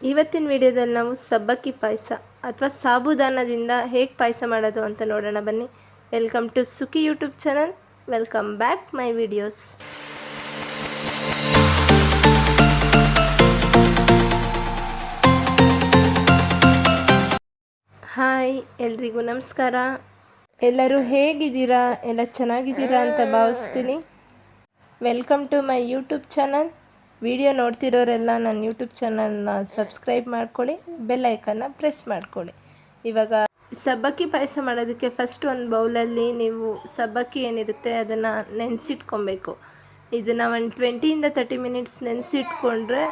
ಇವತ್ತಿನ ವಿಡಿಯೋದಲ್ಲಿ ನಾವು ಸಬ್ಬಕ್ಕಿ ಪಾಯಸ ಅಥವಾ ಸಾಬುದಾನದಿಂದ ಹೇಗೆ ಪಾಯಸ ಮಾಡೋದು ಅಂತ ನೋಡೋಣ ಬನ್ನಿ. Welcome to Sukhi YouTube channel welcome back my videos hi ಎಲ್ರಿಗೂ ನಮಸ್ಕಾರ. ಎಲ್ಲರೂ ಹೇಗಿದ್ದೀರಾ? ಎಲ್ಲ ಚೆನ್ನಾಗಿದ್ದೀರಾ ಅಂತ ಭಾವಿಸ್ತೀನಿ. Welcome to my YouTube channel video ನೋಡ್ತಿರೋರೆಲ್ಲ ನನ್ನ ಯೂಟ್ಯೂಬ್ ಚಾನಲ್ನ ಸಬ್ಸ್ಕ್ರೈಬ್ ಮಾಡ್ಕೊಳ್ಳಿ, ಬೆಲ್ ಐಕನ್ನ ಪ್ರೆಸ್ ಮಾಡ್ಕೊಳ್ಳಿ. ಇವಾಗ ಸಬ್ಬಕ್ಕಿ ಪಾಯಸ ಮಾಡೋದಕ್ಕೆ ಫಸ್ಟ್ ಒಂದು ಬೌಲಲ್ಲಿ ನೀವು ಸಬ್ಬಕ್ಕಿ ಏನಿರುತ್ತೆ ಅದನ್ನು ನೆನೆಸಿಟ್ಕೊಬೇಕು. ಇದನ್ನು ಒಂದು ಟ್ವೆಂಟಿಯಿಂದ ತರ್ಟಿ ಮಿನಿಟ್ಸ್ ನೆನೆಸಿಟ್ಕೊಂಡ್ರೆ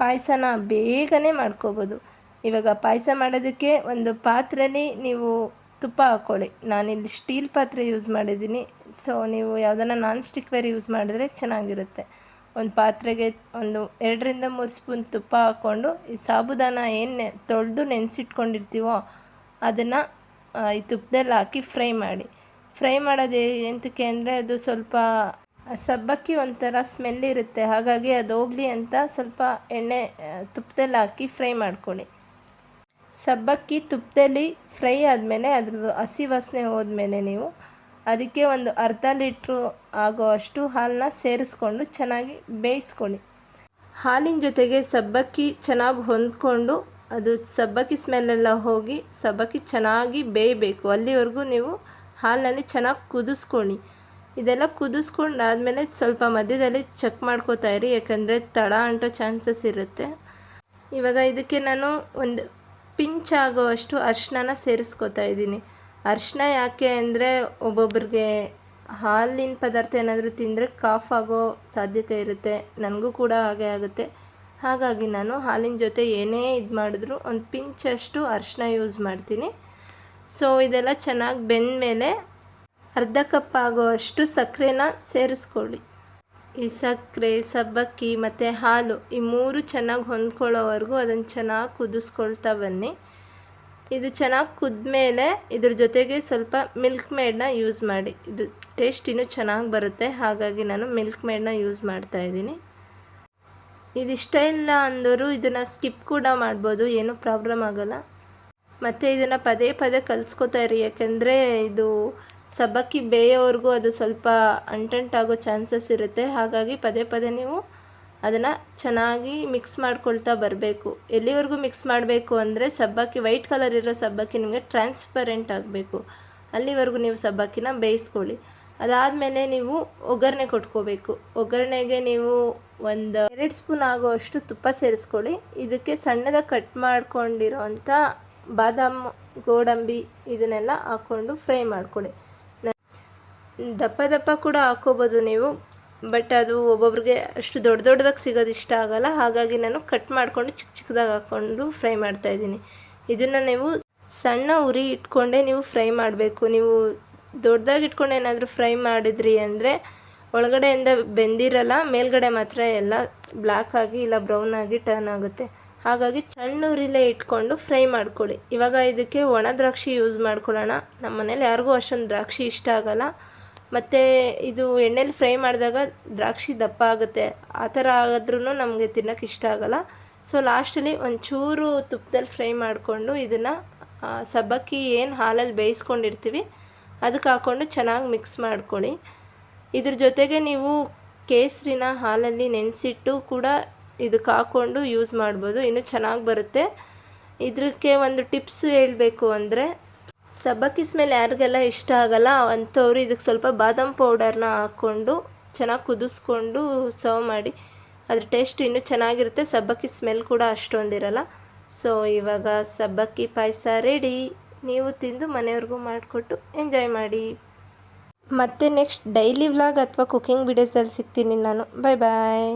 ಪಾಯಸನ ಬೇಗನೆ ಮಾಡ್ಕೋಬೋದು. ಇವಾಗ ಪಾಯಸ ಮಾಡೋದಕ್ಕೆ ಒಂದು ಪಾತ್ರೆಯಲ್ಲಿ ನೀವು ತುಪ್ಪ ಹಾಕ್ಕೊಳ್ಳಿ. ನಾನಿಲ್ಲಿ ಸ್ಟೀಲ್ ಪಾತ್ರೆ ಯೂಸ್ ಮಾಡಿದ್ದೀನಿ. ಸೊ ನೀವು ಯಾವುದನ್ನು ನಾನ್ ಸ್ಟಿಕ್ ವೇರ್ ಯೂಸ್ ಮಾಡಿದ್ರೆ ಚೆನ್ನಾಗಿರುತ್ತೆ. ಒಂದು ಪಾತ್ರೆಗೆ ಒಂದು ಎರಡರಿಂದ ಮೂರು ಸ್ಪೂನ್ ತುಪ್ಪ ಹಾಕ್ಕೊಂಡು ಈ ಸಾಬುದಾನ ಏನು ತೊಳೆದು ನೆನೆಸಿಟ್ಕೊಂಡಿರ್ತೀವೋ ಅದನ್ನು ಈ ತುಪ್ಪದಲ್ಲಿ ಹಾಕಿ ಫ್ರೈ ಮಾಡಿ. ಫ್ರೈ ಮಾಡೋದು ಎಂತಕ್ಕೆ ಅಂದರೆ ಅದು ಸ್ವಲ್ಪ ಸಬ್ಬಕ್ಕಿ ಒಂಥರ ಸ್ಮೆಲ್ ಇರುತ್ತೆ. ಹಾಗಾಗಿ ಅದು ಹೋಗಲಿ ಅಂತ ಸ್ವಲ್ಪ ಎಣ್ಣೆ ತುಪ್ಪದಲ್ಲಿ ಹಾಕಿ ಫ್ರೈ ಮಾಡ್ಕೊಳ್ಳಿ. ಸಬ್ಬಕ್ಕಿ ತುಪ್ಪದಲ್ಲಿ ಫ್ರೈ ಆದಮೇಲೆ ಅದ್ರದ್ದು ಹಸಿ ವಾಸನೆ ಹೋದ್ಮೇಲೆ ನೀವು ಅದಕ್ಕೆ ಒಂದು ಅರ್ಧ ಲೀಟ್ರು ಆಗೋ ಅಷ್ಟು ಹಾಲನ್ನ ಸೇರಿಸ್ಕೊಂಡು ಚೆನ್ನಾಗಿ ಬೇಯಿಸ್ಕೊಳ್ಳಿ. ಹಾಲಿನ ಜೊತೆಗೆ ಸಬ್ಬಕ್ಕಿ ಚೆನ್ನಾಗಿ ಹೊಂದ್ಕೊಂಡು ಅದು ಸಬ್ಬಕ್ಕಿ ಸ್ಮೆಲ್ಲೆಲ್ಲ ಹೋಗಿ ಸಬ್ಬಕ್ಕಿ ಚೆನ್ನಾಗಿ ಬೇಯಬೇಕು. ಅಲ್ಲಿವರೆಗೂ ನೀವು ಹಾಲಿನಲ್ಲಿ ಚೆನ್ನಾಗಿ ಕುದಿಸ್ಕೊಳ್ಳಿ. ಇದೆಲ್ಲ ಕುದಿಸ್ಕೊಂಡಾದಮೇಲೆ ಸ್ವಲ್ಪ ಮಧ್ಯದಲ್ಲಿ ಚೆಕ್ ಮಾಡ್ಕೋತಾ ಇರಿ, ಯಾಕಂದರೆ ತಡ ಅಂಟೋ ಚಾನ್ಸಸ್ ಇರುತ್ತೆ. ಇವಾಗ ಇದಕ್ಕೆ ನಾನು ಒಂದು ಪಿಂಚ್ ಆಗೋ ಅಷ್ಟು ಅರಿಶಿನ ಸೇರಿಸ್ಕೋತಾ ಇದ್ದೀನಿ. ಅರಿಶಿನ ಯಾಕೆ ಅಂದರೆ ಒಬ್ಬೊಬ್ರಿಗೆ ಹಾಲಿನ ಪದಾರ್ಥ ಏನಾದರೂ ತಿಂದರೆ ಕಾಫ್ ಆಗೋ ಸಾಧ್ಯತೆ ಇರುತ್ತೆ. ನನಗೂ ಕೂಡ ಹಾಗೆ ಆಗುತ್ತೆ. ಹಾಗಾಗಿ ನಾನು ಹಾಲಿನ ಜೊತೆ ಏನೇ ಇದು ಮಾಡಿದ್ರು ಒಂದು ಪಿಂಚಷ್ಟು ಅರಿಶಿನ ಯೂಸ್ ಮಾಡ್ತೀನಿ. ಸೊ ಇದೆಲ್ಲ ಚೆನ್ನಾಗಿ ಬೆಂದ ಮೇಲೆ ಅರ್ಧ ಕಪ್ ಆಗೋ ಅಷ್ಟು ಸಕ್ಕರೆನ ಸೇರಿಸ್ಕೊಳ್ಳಿ. ಈ ಸಕ್ಕರೆ ಸಬ್ಬಕ್ಕಿ ಮತ್ತು ಹಾಲು ಈ ಮೂರು ಚೆನ್ನಾಗಿ ಹೊಂದ್ಕೊಳ್ಳೋವರೆಗೂ ಅದನ್ನು ಚೆನ್ನಾಗಿ ಕುದಿಸ್ಕೊಳ್ತಾ ಬನ್ನಿ. ಇದು ಚೆನ್ನಾಗಿ ಕುದ್ಮೇಲೆ ಇದ್ರ ಜೊತೆಗೆ ಸ್ವಲ್ಪ ಮಿಲ್ಕ್ ಮೇಡನ್ನ ಯೂಸ್ ಮಾಡಿ. ಇದು ಟೇಸ್ಟ್ ಇನ್ನೂ ಚೆನ್ನಾಗಿ ಬರುತ್ತೆ, ಹಾಗಾಗಿ ನಾನು ಮಿಲ್ಕ್ ಮೇಡನ್ನ ಯೂಸ್ ಮಾಡ್ತಾ ಇದ್ದೀನಿ. ಇದಿಷ್ಟ ಇಲ್ಲ ಅಂದವರು ಇದನ್ನು ಸ್ಕಿಪ್ ಕೂಡ ಮಾಡ್ಬೋದು, ಏನೂ ಪ್ರಾಬ್ಲಮ್ ಆಗೋಲ್ಲ. ಮತ್ತು ಇದನ್ನು ಪದೇ ಪದೇ ಕಲಿಸ್ಕೋತಾ ಇರಿ, ಯಾಕೆಂದರೆ ಇದು ಸಬ್ಬಕ್ಕಿ ಬೇಯೋವರೆಗೂ ಅದು ಸ್ವಲ್ಪ ಅಂಟಂಟಾಗೋ ಚಾನ್ಸಸ್ ಇರುತ್ತೆ. ಹಾಗಾಗಿ ಪದೇ ಪದೇ ನೀವು ಅದನ್ನು ಚೆನ್ನಾಗಿ ಮಿಕ್ಸ್ ಮಾಡ್ಕೊಳ್ತಾ ಬರಬೇಕು. ಎಲ್ಲಿವರೆಗೂ ಮಿಕ್ಸ್ ಮಾಡಬೇಕು ಅಂದರೆ ಸಬ್ಬಕ್ಕಿ ವೈಟ್ ಕಲರ್ ಇರೋ ಸಬ್ಬಕ್ಕಿ ನಿಮಗೆ ಟ್ರಾನ್ಸ್ಪರೆಂಟ್ ಆಗಬೇಕು. ಅಲ್ಲಿವರೆಗೂ ನೀವು ಸಬ್ಬಕ್ಕಿನ ಬೇಯಿಸ್ಕೊಳ್ಳಿ. ಅದಾದಮೇಲೆ ನೀವು ಒಗ್ಗರಣೆ ಕೊಟ್ಕೋಬೇಕು. ಒಗ್ಗರಣೆಗೆ ನೀವು ಒಂದು ಎರಡು ಸ್ಪೂನ್ ಆಗೋಷ್ಟು ತುಪ್ಪ ಸೇರಿಸ್ಕೊಳ್ಳಿ. ಇದಕ್ಕೆ ಸಣ್ಣದ ಕಟ್ ಮಾಡ್ಕೊಂಡಿರೋ ಅಂಥ ಬಾದಾಮ್, ಗೋಡಂಬಿ ಇದನ್ನೆಲ್ಲ ಹಾಕ್ಕೊಂಡು ಫ್ರೈ ಮಾಡ್ಕೊಳ್ಳಿ. ದಪ್ಪ ದಪ್ಪ ಕೂಡ ಹಾಕ್ಕೋಬೋದು ನೀವು. ಬಟ್ ಅದು ಒಬ್ಬೊಬ್ರಿಗೆ ಅಷ್ಟು ದೊಡ್ಡ ದೊಡ್ಡದಾಗಿ ಸಿಗೋದು ಇಷ್ಟ ಆಗೋಲ್ಲ. ಹಾಗಾಗಿ ನಾನು ಕಟ್ ಮಾಡಿಕೊಂಡು ಚಿಕ್ಕ ಚಿಕ್ಕದಾಗಿ ಹಾಕ್ಕೊಂಡು ಫ್ರೈ ಮಾಡ್ತಾ ಇದ್ದೀನಿ. ಇದನ್ನು ನೀವು ಸಣ್ಣ ಉರಿ ಇಟ್ಕೊಂಡೇ ನೀವು ಫ್ರೈ ಮಾಡಬೇಕು. ನೀವು ದೊಡ್ಡದಾಗಿ ಇಟ್ಕೊಂಡು ಏನಾದರೂ ಫ್ರೈ ಮಾಡಿದ್ರಿ ಅಂದರೆ ಒಳಗಡೆಯಿಂದ ಬೆಂದಿರಲ್ಲ, ಮೇಲ್ಗಡೆ ಮಾತ್ರ ಎಲ್ಲ ಬ್ಲ್ಯಾಕ್ ಆಗಿ ಇಲ್ಲ ಬ್ರೌನ್ ಆಗಿ ಟರ್ನ್ ಆಗುತ್ತೆ. ಹಾಗಾಗಿ ಸಣ್ಣ ಉರಿಲೇ ಇಟ್ಕೊಂಡು ಫ್ರೈ ಮಾಡ್ಕೊಳ್ಳಿ. ಇವಾಗ ಇದಕ್ಕೆ ಒಣ ದ್ರಾಕ್ಷಿ ಯೂಸ್ ಮಾಡ್ಕೊಳ್ಳೋಣ. ನಮ್ಮ ಮನೇಲಿ ಯಾರಿಗೂ ಅಷ್ಟೊಂದು ದ್ರಾಕ್ಷಿ ಇಷ್ಟ ಆಗೋಲ್ಲ. ಮತ್ತು ಇದು ಎಣ್ಣೆಲಿ ಫ್ರೈ ಮಾಡಿದಾಗ ದ್ರಾಕ್ಷಿ ದಪ್ಪ ಆಗುತ್ತೆ. ಆ ಥರ ಆದ್ರೂ ನಮಗೆ ತಿನ್ನೋಕೆ ಇಷ್ಟ ಆಗೋಲ್ಲ. ಸೊ ಲಾಸ್ಟಲ್ಲಿ ಒಂಚೂರು ತುಪ್ಪದಲ್ಲಿ ಫ್ರೈ ಮಾಡಿಕೊಂಡು ಇದನ್ನು ಸಬ್ಬಕ್ಕಿ ಏನು ಹಾಲಲ್ಲಿ ಬೇಯಿಸ್ಕೊಂಡಿರ್ತೀವಿ, ಅದಕ್ಕೆ ಹಾಕ್ಕೊಂಡು ಚೆನ್ನಾಗಿ ಮಿಕ್ಸ್ ಮಾಡ್ಕೊಳ್ಳಿ. ಇದ್ರ ಜೊತೆಗೆ ನೀವು ಕೇಸರಿನ ಹಾಲಲ್ಲಿ ನೆನೆಸಿಟ್ಟು ಕೂಡ ಇದಕ್ಕೆ ಹಾಕ್ಕೊಂಡು ಯೂಸ್ ಮಾಡ್ಬೋದು. ಇನ್ನೂ ಚೆನ್ನಾಗಿ ಬರುತ್ತೆ. ಇದಕ್ಕೆ ಒಂದು ಟಿಪ್ಸ್ ಹೇಳಬೇಕು ಅಂದರೆ ಸಬ್ಬಕ್ಕಿ ಸ್ಮೆಲ್ ಯಾರಿಗೆಲ್ಲ ಇಷ್ಟ ಆಗಲ್ಲ, ಅಂಥವ್ರು ಇದಕ್ಕೆ ಸ್ವಲ್ಪ ಬಾದಾಮ್ ಪೌಡರ್ನ ಹಾಕ್ಕೊಂಡು ಚೆನ್ನಾಗಿ ಕುದಿಸ್ಕೊಂಡು ಸರ್ವ್ ಮಾಡಿ, ಅದ್ರ ಟೇಸ್ಟ್ ಇನ್ನೂ ಚೆನ್ನಾಗಿರುತ್ತೆ. ಸಬ್ಬಕ್ಕಿ ಸ್ಮೆಲ್ ಕೂಡ ಅಷ್ಟೊಂದಿರಲ್ಲ. ಸೊ ಇವಾಗ ಸಬ್ಬಕ್ಕಿ ಪಾಯಸ ರೆಡಿ ನೀವು ತಿಂದು ಮನೆಯವ್ರಿಗೂ ಮಾಡಿಕೊಟ್ಟು ಎಂಜಾಯ್ ಮಾಡಿ. ಮತ್ತೆ ನೆಕ್ಸ್ಟ್ ಡೈಲಿ ವ್ಲಾಗ್ ಅಥವಾ ಕುಕಿಂಗ್ ವಿಡಿಯೋಸಲ್ಲಿ ಸಿಗ್ತೀನಿ ನಾನು. ಬಾಯ್ ಬಾಯ್